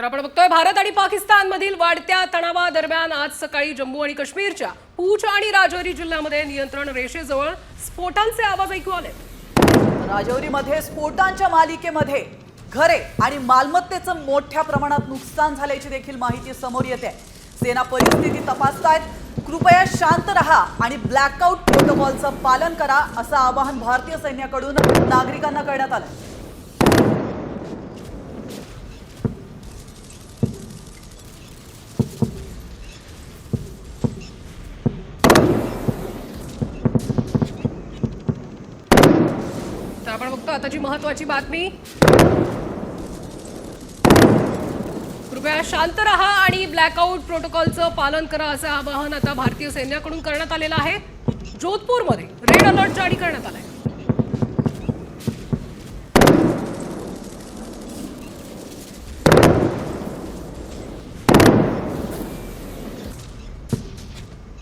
तर आपण बघतोय भारत आणि पाकिस्तान मधील वाढत्या तणावादरम्यान आज सकाळी जम्मू आणि काश्मीरच्या पूछ आणि राजौरी जिल्ह्यामध्ये नियंत्रण रेषेजवळ स्फोटांचे आवाज ऐकू आले. राजौरीमध्ये स्फोटांच्या मालिकेमध्ये घरे आणि मालमत्तेचं मोठ्या प्रमाणात नुकसान झाल्याची देखील माहिती समोर येते. सेना परिस्थिती तपासतायत. कृपया शांत रहा आणि ब्लॅकआउट प्रोटोकॉलचं पालन करा असं आवाहन भारतीय सैन्याकडून नागरिकांना करण्यात आलं. तर आपण बघतो आताची महत्वाची बातमी. कृपया शांत रहा आणि ब्लॅकआउट प्रोटोकॉलचं पालन करा असं आवाहन आता भारतीय सैन्याकडून करण्यात आलेलं आहे. जोधपूरमध्ये रेड अलर्ट